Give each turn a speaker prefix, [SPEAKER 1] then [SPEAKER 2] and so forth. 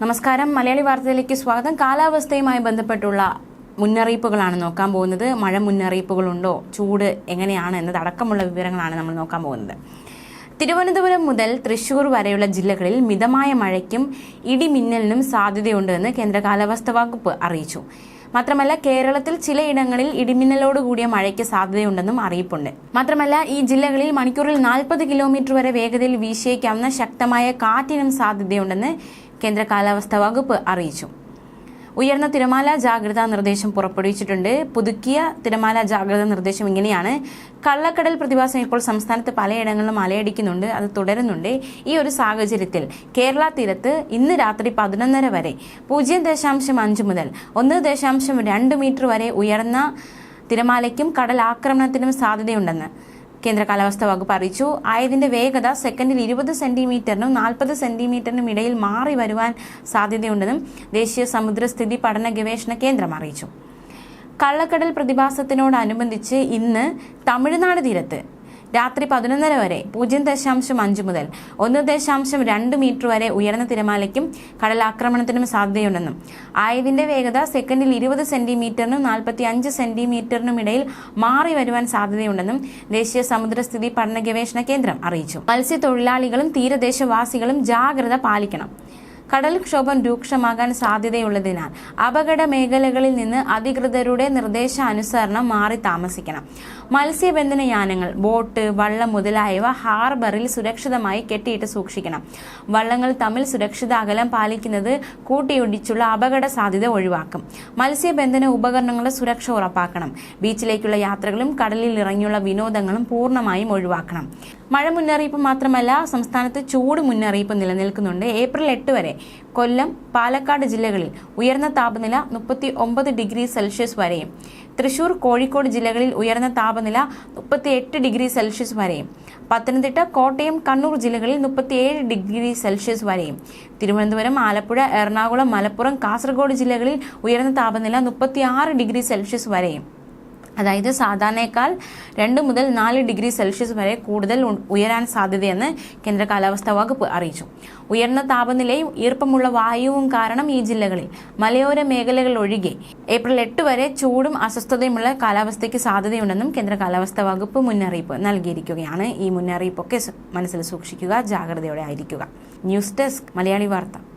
[SPEAKER 1] നമസ്കാരം മലയാളി വാർത്തയിലേക്ക് സ്വാഗതം കാലാവസ്ഥയുമായി ബന്ധപ്പെട്ടുള്ള മുന്നറിയിപ്പുകളാണ് നോക്കാൻ പോകുന്നത് മഴ മുന്നറിയിപ്പുകളുണ്ടോ ചൂട് എങ്ങനെയാണ് എന്നത് അടക്കമുള്ള വിവരങ്ങളാണ് നമ്മൾ നോക്കാൻ പോകുന്നത് തിരുവനന്തപുരം മുതൽ തൃശൂർ വരെയുള്ള ജില്ലകളിൽ മിതമായ മഴയ്ക്കും ഇടിമിന്നലിനും സാധ്യതയുണ്ടെന്ന് കേന്ദ്ര കാലാവസ്ഥാ വകുപ്പ് അറിയിച്ചു മാത്രമല്ല കേരളത്തിൽ ചിലയിടങ്ങളിൽ ഇടിമിന്നലോട് കൂടിയ മഴയ്ക്ക് സാധ്യതയുണ്ടെന്നും അറിയിപ്പുണ്ട് മാത്രമല്ല ഈ ജില്ലകളിൽ മണിക്കൂറിൽ നാൽപ്പത് കിലോമീറ്റർ വരെ വേഗതയിൽ വീശിയേക്കാവുന്ന ശക്തമായ കാറ്റിനും സാധ്യതയുണ്ടെന്ന് കേന്ദ്ര കാലാവസ്ഥാ വകുപ്പ് അറിയിച്ചു ഉയർന്ന തിരമാല ജാഗ്രതാ നിർദ്ദേശം പുറപ്പെടുവിച്ചിട്ടുണ്ട് പുതുക്കിയ തിരമാല ജാഗ്രതാ നിർദ്ദേശം ഇങ്ങനെയാണ് കള്ളക്കടൽ പ്രതിഭാസം ഇപ്പോൾ സംസ്ഥാനത്ത് പലയിടങ്ങളിലും അലയടിക്കുന്നുണ്ട് അത് തുടരുന്നുണ്ട് ഈ ഒരു സാഹചര്യത്തിൽ കേരള തീരത്ത് ഇന്ന് രാത്രി പതിനൊന്നര വരെ പൂജ്യം ദശാംശം അഞ്ച് മുതൽ ഒന്ന് ദശാംശം രണ്ട് മീറ്റർ വരെ ഉയർന്ന തിരമാലയ്ക്കും കടൽ ആക്രമണത്തിനും സാധ്യതയുണ്ടെന്ന് കേന്ദ്ര കാലാവസ്ഥാ വകുപ്പ് അറിയിച്ചു ആയതിന്റെ വേഗത സെക്കൻഡിൽ ഇരുപത് സെന്റിമീറ്ററിനും നാൽപ്പത് സെന്റിമീറ്ററിനും ഇടയിൽ മാറി വരുവാൻ സാധ്യതയുണ്ടെന്നും ദേശീയ സമുദ്രസ്ഥിതി പഠന ഗവേഷണ കേന്ദ്രം അറിയിച്ചു കള്ളക്കടൽ പ്രതിഭാസത്തിനോടനുബന്ധിച്ച് ഇന്ന് തമിഴ്നാട് തീരത്ത് രാത്രി പതിനൊന്നര വരെ പൂജ്യം ദശാംശം അഞ്ച് മുതൽ ഒന്ന് ദശാംശം രണ്ട് മീറ്റർ വരെ ഉയർന്ന തിരമാലയ്ക്കും കടലാക്രമണത്തിനും സാധ്യതയുണ്ടെന്നും ആയതിന്റെ വേഗത സെക്കൻഡിൽ ഇരുപത് സെന്റിമീറ്ററിനും നാൽപ്പത്തി അഞ്ച് സെന്റിമീറ്ററിനും ഇടയിൽ മാറി വരുവാൻ സാധ്യതയുണ്ടെന്നും ദേശീയ സമുദ്രസ്ഥിതി പഠന ഗവേഷണ കേന്ദ്രം അറിയിച്ചു മത്സ്യത്തൊഴിലാളികളും തീരദേശവാസികളും ജാഗ്രത പാലിക്കണം കടൽക്ഷോഭം രൂക്ഷമാകാൻ സാധ്യതയുള്ളതിനാൽ അപകട മേഖലകളിൽ നിന്ന് അധികൃതരുടെ നിർദ്ദേശാനുസരണം മാറി താമസിക്കണം മത്സ്യബന്ധന യാനങ്ങൾ ബോട്ട് വള്ളം മുതലായവ ഹാർബറിൽ സുരക്ഷിതമായി കെട്ടിയിട്ട് സൂക്ഷിക്കണം വള്ളങ്ങൾ തമ്മിൽ സുരക്ഷിത അകലം പാലിക്കുന്നത് കൂട്ടിയിടിച്ചുള്ള അപകട സാധ്യത ഒഴിവാക്കും മത്സ്യബന്ധന ഉപകരണങ്ങളുടെ സുരക്ഷ ഉറപ്പാക്കണം ബീച്ചിലേക്കുള്ള യാത്രകളും കടലിൽ ഇറങ്ങിയുള്ള വിനോദങ്ങളും പൂർണ്ണമായും ഒഴിവാക്കണം മഴ മുന്നറിയിപ്പ് മാത്രമല്ല സംസ്ഥാനത്ത് ചൂട് മുന്നറിയിപ്പ് നിലനിൽക്കുന്നുണ്ട് ഏപ്രിൽ എട്ട് വരെ കൊല്ലം പാലക്കാട് ജില്ലകളിൽ ഉയർന്ന താപനില മുപ്പത്തി ഒമ്പത് ഡിഗ്രി സെൽഷ്യസ് വരെയും തൃശൂർ കോഴിക്കോട് ജില്ലകളിൽ ഉയർന്ന താപനില മുപ്പത്തി എട്ട് ഡിഗ്രി സെൽഷ്യസ് വരെയും പത്തനംതിട്ട കോട്ടയം കണ്ണൂർ ജില്ലകളിൽ മുപ്പത്തിയേഴ് ഡിഗ്രി സെൽഷ്യസ് വരെയും തിരുവനന്തപുരം ആലപ്പുഴ എറണാകുളം മലപ്പുറം കാസർഗോഡ് ജില്ലകളിൽ ഉയർന്ന താപനില മുപ്പത്തിയാറ് ഡിഗ്രി സെൽഷ്യസ് വരെയും അതായത് സാധാരണയേക്കാൾ രണ്ട് മുതൽ നാല് ഡിഗ്രി സെൽഷ്യസ് വരെ കൂടുതൽ ഉയരാൻ സാധ്യതയെന്ന് കേന്ദ്ര കാലാവസ്ഥാ വകുപ്പ് അറിയിച്ചു ഉയർന്ന താപനിലയും ഈർപ്പമുള്ള വായുവും കാരണം ഈ ജില്ലകളിൽ മലയോര മേഖലകൾ ഒഴികെ ഏപ്രിൽ എട്ട് വരെ ചൂടും അസ്വസ്ഥതയുമുള്ള കാലാവസ്ഥയ്ക്ക് സാധ്യതയുണ്ടെന്നും കേന്ദ്ര കാലാവസ്ഥാ വകുപ്പ് മുന്നറിയിപ്പ് നൽകിയിരിക്കുകയാണ് ഈ മുന്നറിയിപ്പൊക്കെ മനസ്സിൽ സൂക്ഷിക്കുക ജാഗ്രതയോടെ ആയിരിക്കുക ന്യൂസ് ഡെസ്ക് മലയാളി വാർത്ത